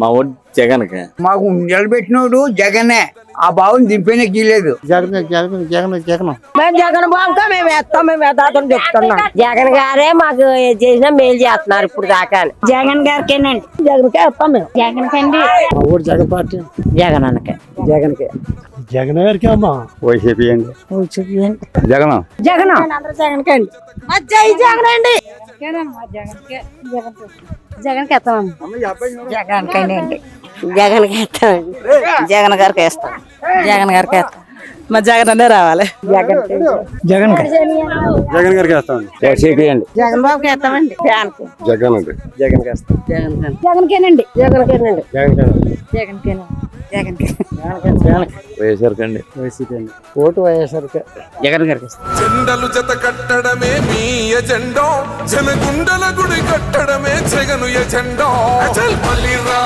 మా ఓటు జగన్కి. మాకు నిలబెట్టినోడు జగనే. ఆ బావుని దింపేనే గీలేదు జగన్ జగన్ జగన్ జగన్. మేము జగన్ బాబుగా మేము వేస్తాం మేము వేదాతని చెప్తున్నాం. జగన్ గారే మాకు ఏది చేసినా మేలు చేస్తున్నారు ఇప్పుడు దాకా జగన్ గారికేనండి. జగన్కే వేస్తాం మేము. జగన్ కండి మా ఊరు జగన్ పార్టీ. జగన్ అనకే జగన్కే. జగన్ గారికి అమ్మా వైసీపీ అండి జగన్ జగన్ అందరూ జగన్ కండి జై జగన్ అండి జగన్ జగన్ కండి జగన్ వేస్తామండి జగన్ గారికి వేస్తాం జగన్ గారికి వేస్తాం మా జగన్ అనే రావాలి జగన్ జగన్ జగన్ గారికి వేస్తాం వైసీపీ అండి జగన్ బాబుకి వేస్తామండి ఫ్యాన్కి జగన్ అండి జగన్ జగన్ జగన్ కేనండి జగన్ కేనండి జగన్ జగన్ కేనండి జగన్ జగన్ వైఎస్ఆర్ కండి. వైసీపీ అండి. ఓటు వైఎస్ఆర్కే జగన్ గారికి జెండలు జత కట్టడమే మీ ఎజెండో. జనగుండల గుడి కట్టడమే జగను ఎజెండో. అచల్ బలిరా బలిరా